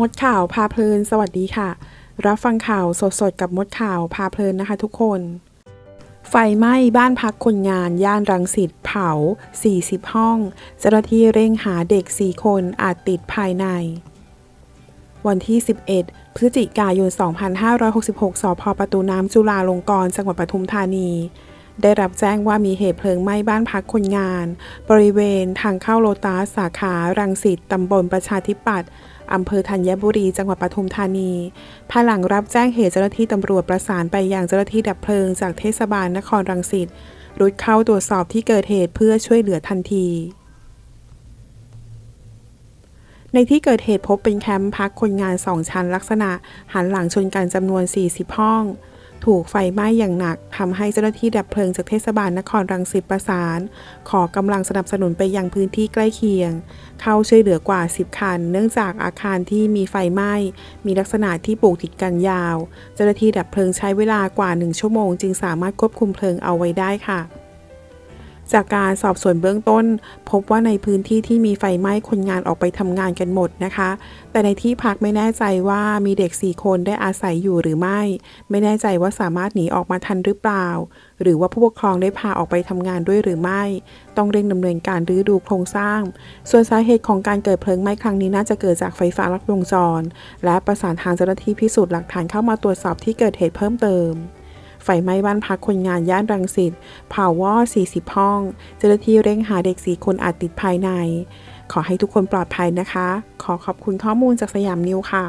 มดข่าวพาเพลิน สวัสดีค่ะ รับฟังข่าวสดๆ กับมดข่าวพาเพลินนะคะทุกคน ไฟไหม้บ้านพักคนงาน ย่านรังสิตเผา 40 ห้อง เจ้าหน้าที่เร่งหาเด็ก 4 คนอาจติดภายใน วันที่ 11 พฤศจิกายน 2566 สพประตูน้ำจุฬาลงกรณ์จังหวัดปทุมธานีได้รับแจ้งว่ามีเหตุเพลิงไหม้บ้านพักคนงาน บริเวณทางเข้าโลตัสสาขา รังสิตตำบลประชาธิปัตย์ อำเภอธัญบุรี จังหวัดปทุมธานี ภายหลังรับแจ้งเหตุเจ้าหน้าที่ตำรวจประสานไปยังเจ้าหน้าที่ดับเพลิงจากเทศบาลนครรังสิตรุดเข้าตรวจสอบที่เกิดเหตุเพื่อช่วยเหลือทันที ในที่เกิดเหตุพบเป็นแคมป์พักคนงานสองชั้นลักษณะ หันหลังชนกันจำนวน 40 ห้อง ถูกไฟไหม้อย่างหนักทำให้เจ้าหน้าที่ดับเพลิงจากเทศบาลนครรังสิตประสาน ขอกำลังสนับสนุนไปยังพื้นที่ใกล้เคียง เข้าช่วยเหลือกว่า 10 คัน เนื่องจากอาคารที่มีไฟไหม้ มีลักษณะที่ปลูกติดกันยาว เจ้าหน้าที่ดับเพลิงใช้เวลากว่า 1 ชั่วโมง จึงสามารถควบคุมเพลิงเอาไว้ได้ค่ะ จากการสอบสวนเบื้องต้น พบว่าในพื้นที่ที่มีไฟไหม้คนงานออกไปทำงานกันหมดนะคะ แต่ในที่พักไม่แน่ใจว่ามีเด็ก 4 คนได้อาศัยอยู่หรือไม่ ไม่แน่ใจว่าสามารถหนีออกมาทันหรือเปล่า หรือว่าผู้ปกครองได้พาออกไปทำงานด้วยหรือไม่ ต้องเร่งดำเนินการรื้อดูโครงสร้าง ส่วนสาเหตุของการเกิดเพลิงไหม้ครั้งนี้น่าจะเกิดจากไฟฟ้าลัดวงจร และประสานทางเจ้าหน้าที่พิสูจน์หลักฐานเข้ามาตรวจสอบที่เกิดเหตุเพิ่มเติม ไฟไหม้บ้านพักคนงานย่านรังสิตเผาวอด40 ห้อง เจ้าหน้าที่เร่งหาเด็ก 4 คนอาจติดภายใน ขอให้ทุกคนปลอดภัยนะคะ ขอขอบคุณข้อมูลจากสยามนิวค่ะ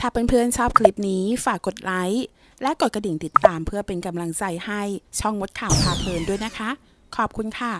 ถ้าเพื่อนๆชอบคลิปนี้ฝากกดไลค์และกดกระดิ่งติดตามเพื่อเป็นกำลังใจให้ช่องมดข่าวพาเพลินด้วยนะคะ ขอบคุณค่ะ